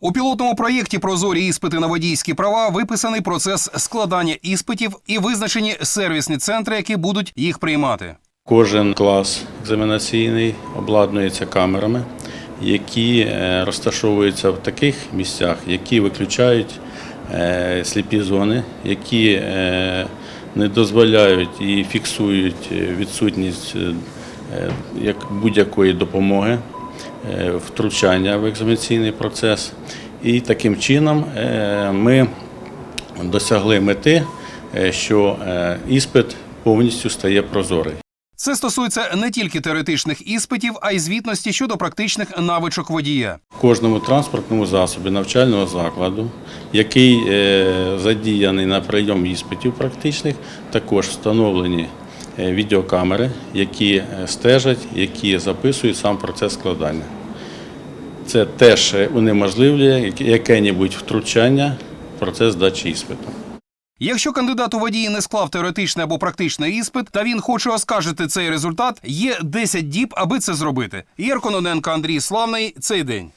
У пілотному проєкті прозорі іспити на водійські права виписаний процес складання іспитів і визначені сервісні центри, які будуть їх приймати. Кожен клас екзаменаційний обладнується камерами, які е, розташовуються в таких місцях, які виключають е, сліпі зони, які е, не дозволяють і фіксують відсутність як будь-якої допомоги, втручання в екзаменаційний процес. І таким чином е, ми досягли мети, е, що е, іспит повністю стає прозорий. Це стосується не тільки теоретичних іспитів, а й звітності щодо практичних навичок водія. Кожному транспортному засобі навчального закладу, який е, задіяний на прийом іспитів практичних, також встановлені е, відеокамери, які е, стежать, які записують сам процес складання. Це теж унеможливлює яке- яке-небудь втручання в процес здачі іспиту. Якщо кандидат у водії не склав теоретичний або практичний іспит, та він хоче оскаржити цей результат, є 10 діб, аби це зробити. Єр Кононенко, Андрій Славний. Цей день.